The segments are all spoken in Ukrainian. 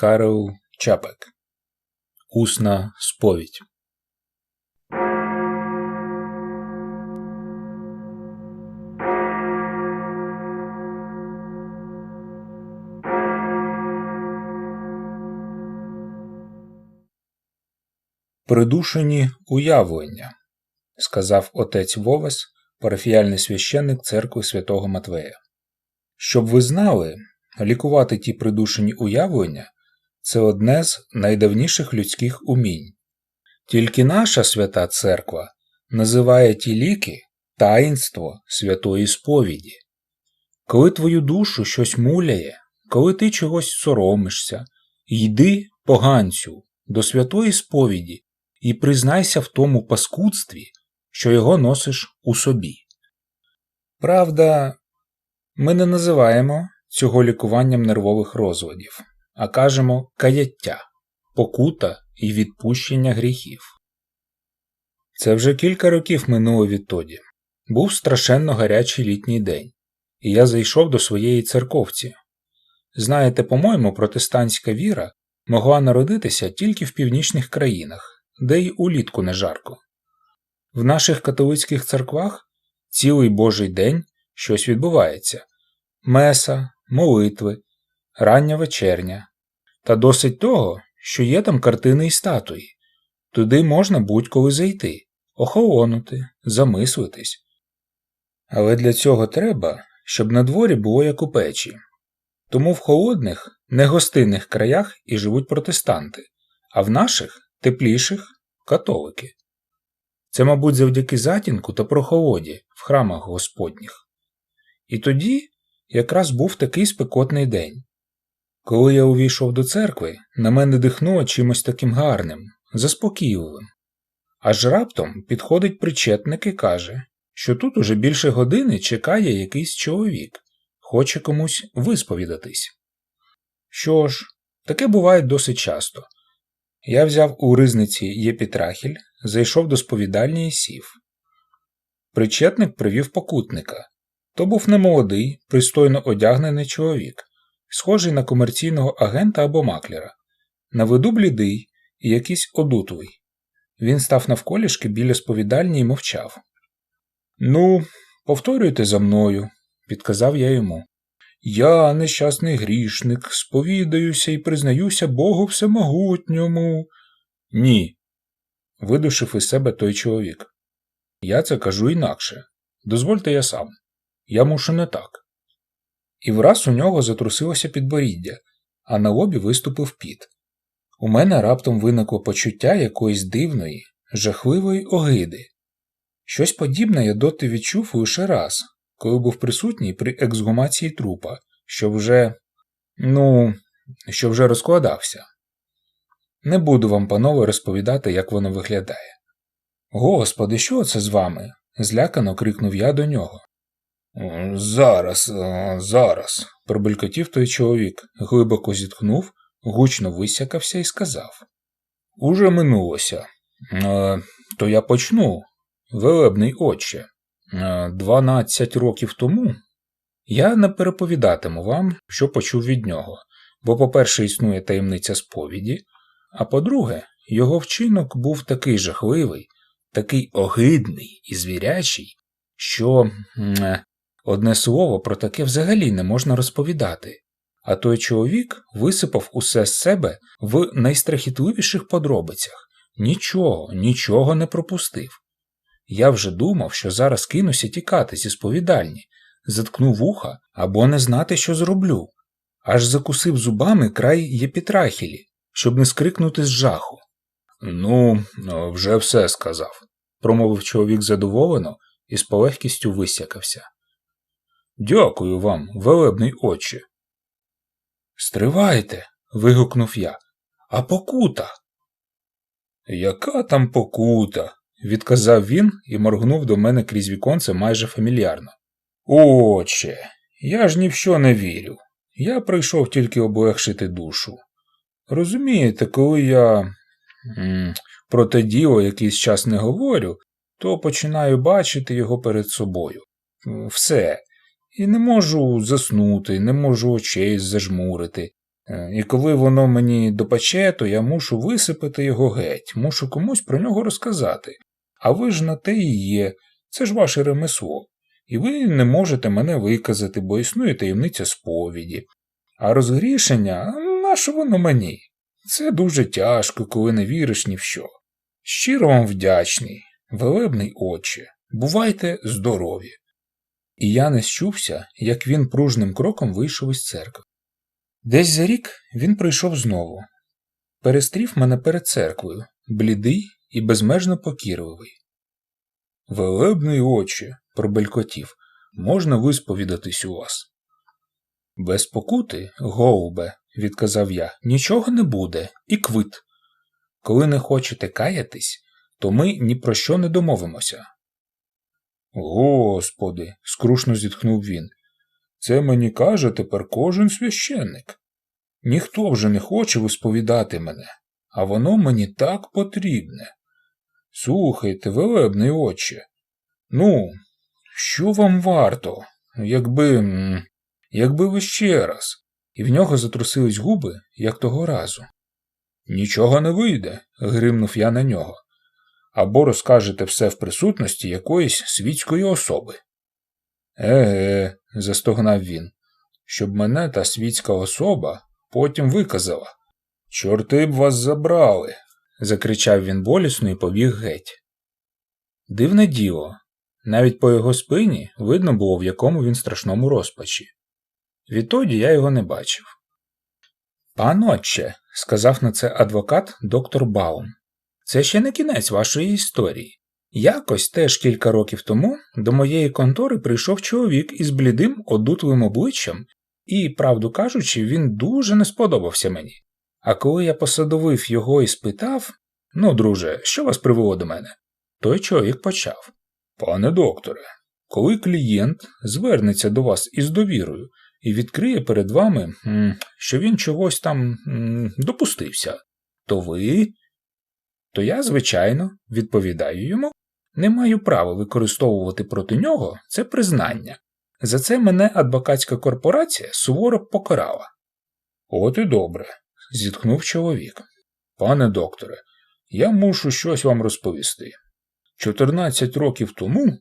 Карл Чапек. Усна сповідь. Придушені уявлення, сказав отець Вовес, парафіяльний священник церкви святого Матвея. Щоб ви знали, лікувати ті придушені уявлення це одне з найдавніших людських умінь. Тільки наша свята церква називає ті ліки таїнство святої сповіді. Коли твою душу щось муляє, коли ти чогось соромишся, йди поганцю до святої сповіді і признайся в тому паскудстві, що його носиш у собі. Правда, ми не називаємо цього лікуванням нервових розладів, а кажемо каяття, покута і відпущення гріхів. Це вже кілька років минуло відтоді. Був страшенно гарячий літній день, і я зайшов до своєї церковці. Знаєте, по-моєму, протестантська віра могла народитися тільки в північних країнах, де й улітку не жарко. В наших католицьких церквах цілий Божий день щось відбувається меса, молитви, рання вечерня. Та досить того, що є там картини і статуї. Туди можна будь-коли зайти, охолонути, замислитись. Але для цього треба, щоб на дворі було як у печі. Тому в холодних, негостинних краях і живуть протестанти, а в наших тепліших католики. Це, мабуть, завдяки затінку та прохолоді в храмах Господніх. І тоді якраз був такий спекотний день. Коли я увійшов до церкви, на мене дихнуло чимось таким гарним, заспокійливим. Аж раптом підходить причетник і каже, що тут уже більше години чекає якийсь чоловік, хоче комусь висповідатись. Що ж, таке буває досить часто. Я взяв у ризниці єпітрахіль, зайшов до сповідальні і сів. Причетник привів покутника. То був немолодий, пристойно одягнений чоловік, схожий на комерційного агента або маклера, на виду блідий і якийсь одутовий. Він став навколішки біля сповідальні і мовчав. Ну, повторюйте за мною, підказав я йому. Я, нещасний грішник, сповідаюся і признаюся Богу всемогутньому. Ні, видушив із себе той чоловік. Я це кажу інакше. Дозвольте я сам. Я мушу не так. І враз у нього затрусилося підборіддя, а на лобі виступив піт. У мене раптом виникло почуття якоїсь дивної, жахливої огиди. Щось подібне я доти відчув лише раз, коли був присутній при ексгумації трупа, що вже, ну, що вже розкладався. Не буду вам, панове, розповідати, як воно виглядає. Господи, що це з вами? злякано крикнув я до нього. Зараз, зараз, пробелькотів той чоловік, глибоко зітхнув, гучно висякався і сказав. Уже минулося. Е, то я почну, велебний отче. Е, дванадцять років тому я не переповідатиму вам, що почув від нього, бо, по-перше, існує таємниця сповіді, а по-друге, його вчинок був такий жахливий, такий огидний і звірячий, що одне слово про таке взагалі не можна розповідати. А той чоловік висипав усе з себе в найстрахітливіших подробицях, нічого, нічого не пропустив. Я вже думав, що зараз кинуся тікати зі сповідальні, заткну вуха або не знати, що зроблю, аж закусив зубами край єпітрахілі, щоб не скрикнути з жаху. Ну, вже все сказав, промовив чоловік задоволено і з полегкістю висякався. Дякую вам, велебний отче. Стривайте. вигукнув я. А покута? Яка там покута? відказав він і моргнув до мене крізь віконце майже фамільярно. Отче, я ж ні в що не вірю. Я прийшов тільки облегшити душу. Розумієте, коли я м про те діло якийсь час не говорю, то починаю бачити його перед собою. Все. І не можу заснути, не можу очей зажмурити. Е, І коли воно мені допече, то я мушу висипати його геть, мушу комусь про нього розказати. А ви ж на те і є, це ж ваше ремесло. І ви не можете мене виказати, бо існує таємниця сповіді. А розгрішення, наше воно мені? Це дуже тяжко, коли не віриш ні в що. Щиро вам вдячний, велебний отче, бувайте здорові. І я не щувся, як він пружним кроком вийшов із церкви. Десь за рік він прийшов знову. Перестрів мене перед церквою, блідий і безмежно покірливий. Велебний отче, пробелькотів, можна висповідатись у вас. Без покути, голубе, відказав я, нічого не буде, і квит. Коли не хочете каятись, то ми ні про що не домовимося. Господи, скрушно зітхнув він. Це мені каже тепер кожен священник. Ніхто вже не хоче висповідати мене, а воно мені так потрібне. Слухайте, велебний отче, ну, що вам варто, якби. якби ви ще раз, і в нього затрусились губи, як того разу. Нічого не вийде, гримнув я на нього. Або розкажете все в присутності якоїсь світської особи. Еге, застогнав він, щоб мене та світська особа потім виказала. Чорти б вас забрали, закричав він болісно і побіг геть. Дивне діло, навіть по його спині видно було, в якому він страшному розпачі. Відтоді я його не бачив. Пан отче, сказав на це адвокат доктор Баум, це ще не кінець вашої історії. Якось теж кілька років тому до моєї контори прийшов чоловік із блідим, одутливим обличчям, і, правду кажучи, він дуже не сподобався мені. А коли я посадовив його і спитав ну, друже, що вас привело до мене? Той чоловік почав. Пане докторе, коли клієнт звернеться до вас із довірою і відкриє перед вами, що він чогось там допустився, то ви. То я, звичайно, відповідаю йому, не маю права використовувати проти нього це признання. За це мене адвокатська корпорація суворо покарала. От і добре, зітхнув чоловік. Пане докторе, я мушу щось вам розповісти. 14 років тому.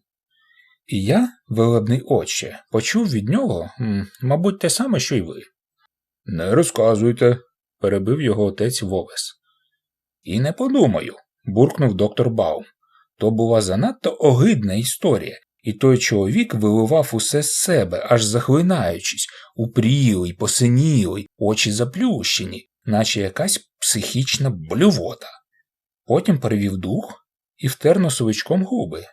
І я, велебний отче, почув від нього, мабуть, те саме, що й ви. Не розказуйте, перебив його отець Вовес. І не подумаю, буркнув доктор Баум. То була занадто огидна історія, і той чоловік виливав усе з себе, аж захлинаючись, упрілий, посинілий, очі заплющені, наче якась психічна блювота. Потім перевів дух і втер носовичком губи.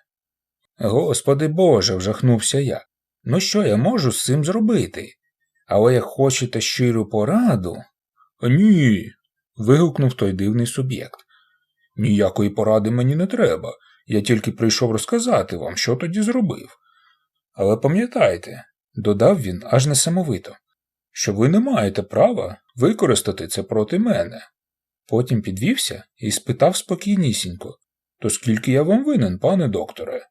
Господи Боже, вжахнувся я. Ну що я можу з цим зробити? Але як хочете щиру пораду. Ні. Вигукнув той дивний суб'єкт. Ніякої поради мені не треба. Я тільки прийшов розказати вам, що тоді зробив. Але пам'ятайте, додав він аж несамовито, що ви не маєте права використати це проти мене. Потім підвівся і спитав спокійнісінько То скільки я вам винен, пане докторе?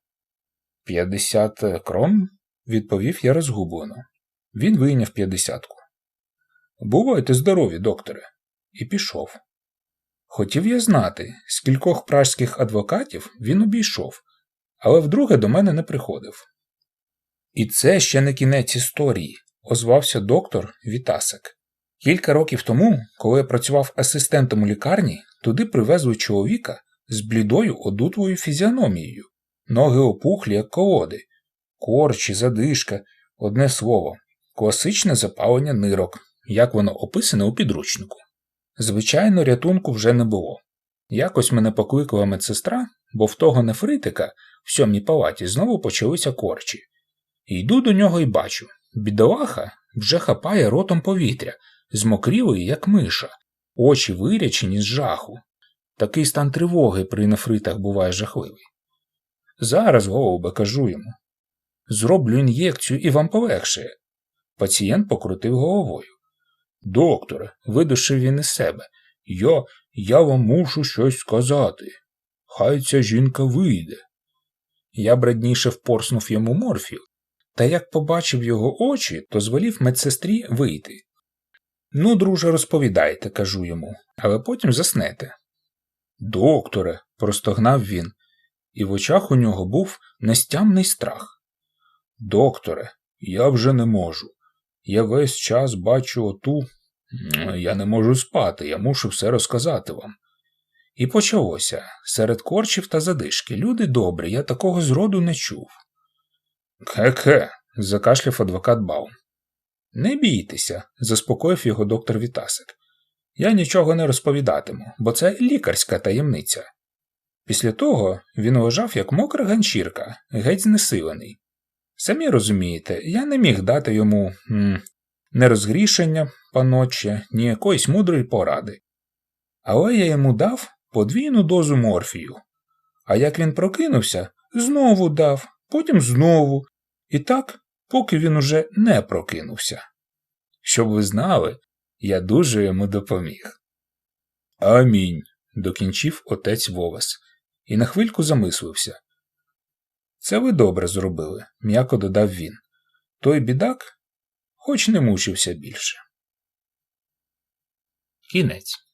П'ятдесят крон, відповів я розгублено. Він вийняв п'ятдесятку. Бувайте здорові, докторе, і пішов. Хотів я знати, скількох пражських адвокатів він обійшов, але вдруге до мене не приходив. І це ще не кінець історії, озвався доктор Вітасик. Кілька років тому, коли я працював асистентом у лікарні, туди привезли чоловіка з блідою одутлою фізіономією, ноги опухлі, як колоди, корчі, задишка, одне слово, класичне запалення нирок, як воно описане у підручнику. Звичайно, рятунку вже не було. Якось мене покликала медсестра, бо в того нефритика в сьомій палаті знову почалися корчі. Йду до нього і бачу бідолаха вже хапає ротом повітря, змокрілий, як миша, очі вирячені з жаху. Такий стан тривоги при нефритах буває жахливий. Зараз, голубе, кажу йому. Зроблю ін'єкцію і вам полегшає. Пацієнт покрутив головою. Докторе, видушив він із себе. Я, я вам мушу щось сказати. Хай ця жінка вийде. Я брадніше впорснув йому морфію, та як побачив його очі, то звелів медсестрі вийти. Ну, друже, розповідайте, кажу йому, але потім заснете. Докторе, простогнав він, і в очах у нього був нестямний страх. Докторе, я вже не можу. Я весь час бачу оту. Я не можу спати, я мушу все розказати вам. І почалося серед корчів та задишки. Люди добрі, я такого зроду не чув. Хе-хе, закашляв адвокат Баум. Не бійтеся, заспокоїв його доктор Вітасик. Я нічого не розповідатиму, бо це лікарська таємниця. Після того він лежав, як мокра ганчірка, геть знесилений. Самі розумієте, я не міг дати йому м, не розгрішення, паноче, ні якоїсь мудрої поради. Але я йому дав подвійну дозу морфію. А як він прокинувся, знову дав, потім знову, і так, поки він уже не прокинувся. Щоб ви знали, я дуже йому допоміг. Амінь. докінчив отець Вовас, і на хвильку замислився. Це ви добре зробили, м'яко додав він. Той бідак хоч не мучився більше. Кінець.